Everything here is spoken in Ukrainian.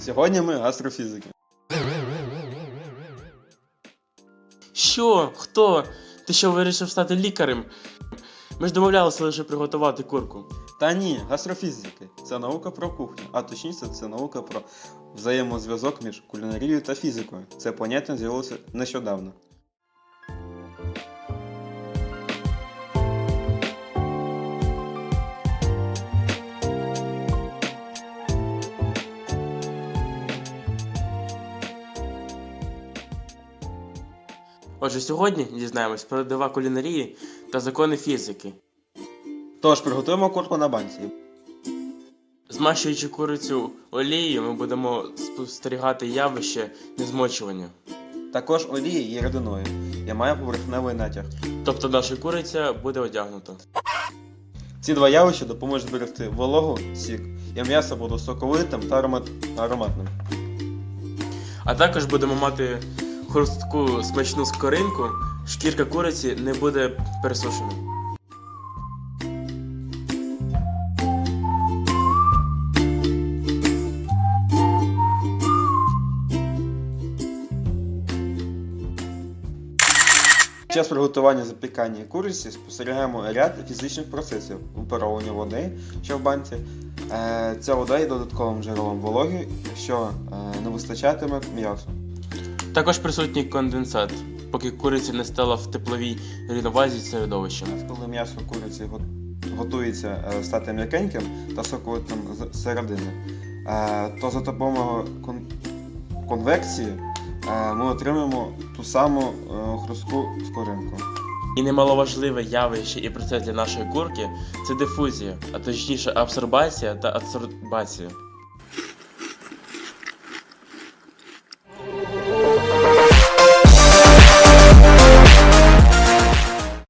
Сьогодні ми астрофізики. Що? Хто? Ти що вирішив стати лікарем? Ми ж домовлялися лише приготувати курку. Та ні, гастрофізики це наука про кухню, а точніше, це наука про взаємозв'язок між кулінарією та фізикою. Це поняття з'явилося нещодавно. Отже, сьогодні дізнаємось про дива кулінарії та закони фізики. Тож приготуємо курку на банці. Змащуючи курицю олією, ми будемо спостерігати явище незмочування. Також олія є рідиною і має поверхневий натяг. Тобто наша куриця буде одягнута. Ці два явища допоможуть зберегти вологу, сік, і м'ясо буде соковитим та ароматним. А також будемо мати хрустку смачну скоринку, шкірка куриці не буде пересушена. Під час приготування запікання куриці спостерігаємо ряд фізичних процесів випаровування води, що в банці. Е, Ця вода є додатковим джерелом вологи, що е, не вистачатиме м'ясу. Також присутній конденсат, поки куриця не стала в тепловій рівновазі з середовищем. Коли м'ясо куриці готується е, стати м'якеньким та соковитим з середини, е, то за допомогою конвекції е, ми отримаємо ту саму хрустку скоринку. І немаловажливе явище і процес для нашої курки це дифузія, а точніше абсорбація та адсорбація.